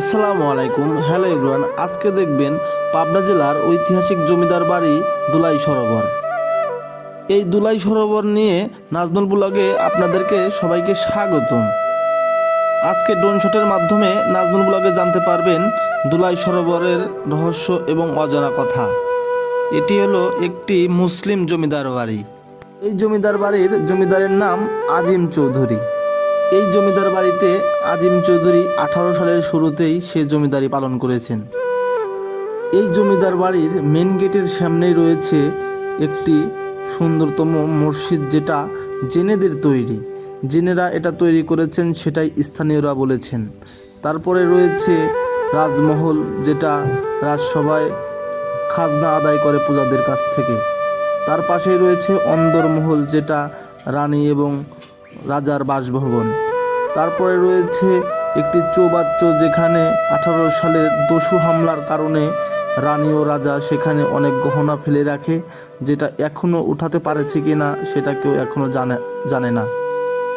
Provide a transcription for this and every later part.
আসসালামু আলাইকুম। Hello everyone, আজকে দেখবেন পাবনা জেলার ঐতিহাসিক জমিদার বাড়ি দুলাই সরোবর। এই দুলাই সরোবর নিয়ে নাজমুল ব্লগে আপনাদেরকে সবাইকে স্বাগতম। আজকে ড্রোন শটের মাধ্যমে নাজমুল ব্লগে জানতে পারবেন দুলাই সরোবরের রহস্য এবং অজানা কথা। এটি হলো একটি মুসলিম জমিদার বাড়ি। এই জমিদার বাড়ির জমিদারের নাম আজিম চৌধুরী। এই জমিদার বাড়িতে আজিম চৌধুরী আঠারো সালের শুরুতেই সে জমিদারি পালন করেছেন। এই জমিদার বাড়ির মেন গেটের সামনেই রয়েছে একটি সুন্দরতম মসজিদ যেটা জেনেদের তৈরি। জেনেরা এটা তৈরি করেছেন সেটাই স্থানীয়রা বলেছেন। তারপরে রয়েছে রাজমহল যেটা রাজসভায় খাজনা আদায় করে পূজাদের কাছ থেকে। তার পাশেই রয়েছে অন্দরমহল যেটা রানী এবং রাজার বাসভবন। তারপরে রয়েছে একটি চৌবাচ্চ যেখানে আঠারো সালের দস্যু হামলার কারণে রানী ও রাজা সেখানে অনেক গহনা ফেলে রাখে, যেটা এখনও উঠাতে পারেছে কি না সেটা কেউ এখনও জানে জানে না।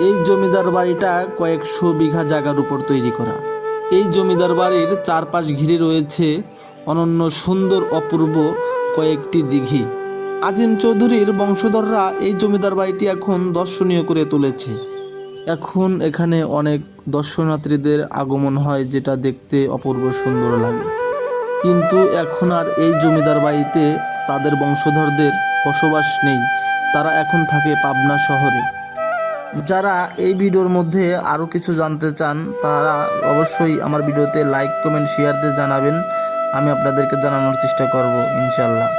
এই জমিদার বাড়িটা কয়েকশো বিঘা জায়গার উপর তৈরি করা। এই জমিদার বাড়ির চারপাশ ঘিরে রয়েছে অনন্য সুন্দর অপূর্ব কয়েকটি দিঘি। আজিম চৌধুরীর বংশধররা এই জমিদার বাড়িটি এখন দর্শনীয় করে তুলেছে। এখন এখানে অনেক দর্শনার্থীদের আগমন হয়, যেটা দেখতে অপূর্ব সুন্দর লাগে। কিন্তু এখন আর এই জমিদার বাড়িতে তাদের বংশধরদের বসবাস নেই। তারা এখন থাকে পাবনা শহরে। যারা এই ভিডিওর মধ্যে আরও কিছু জানতে চান, তারা অবশ্যই আমার ভিডিওতে লাইক কমেন্ট শেয়ার দিয়ে জানাবেন। আমি আপনাদেরকে জানানোর চেষ্টা করব ইনশাল্লাহ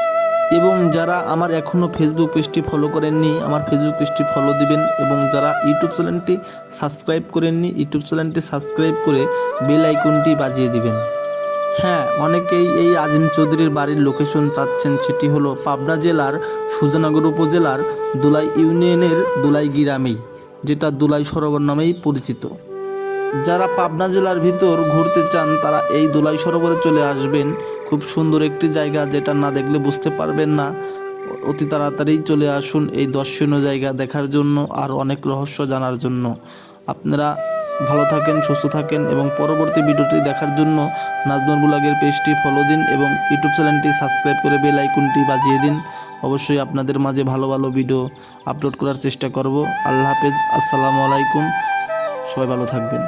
এবং যারা আমার এখনও ফেসবুক পেজটি ফলো করেননি, আমার ফেসবুক পেজটি ফলো দিবেন এবং যারা ইউটিউব চ্যানেলটি সাবস্ক্রাইব করেননি ইউটিউব চ্যানেলটি সাবস্ক্রাইব করে বেল আইকনটি বাজিয়ে দিবেন। হ্যাঁ অনেকেই এই আজিম চৌধুরীর বাড়ির লোকেশন চাচ্ছেন, সেটি হলো পাবনা জেলার সুজানগর উপজেলার দুলাই ইউনিয়নের দুলাই গ্রামেই, যেটা দুলাই সরোবর নামেই পরিচিত। যারা পাবনা জেলার ভিতর ঘুরতে চান, তারা এই দোলাই সরোবরে চলে আসবেন। খুব সুন্দর একটি জায়গা যেটা না দেখলে বুঝতে পারবেন না। অতি তাড়াতাড়ি চলে আসুন এই দর্শনীয় জায়গা দেখার জন্য আর অনেক রহস্য জানার জন্য। আপনারা ভালো থাকেন, সুস্থ থাকেন এবং পরবর্তী ভিডিওটি দেখার জন্য নাজমুল বুলাগের পেজটি ফলো দিন এবং ইউটিউব চ্যানেলটি সাবস্ক্রাইব করে বেল আইকনটি বাজিয়ে দিন। অবশ্যই আপনাদের মাঝে ভালো ভালো ভিডিও আপলোড করার চেষ্টা করব। আল্লাহ হাফেজ, আসসালামু আলাইকুম। সবাই ভালো থাকবেন।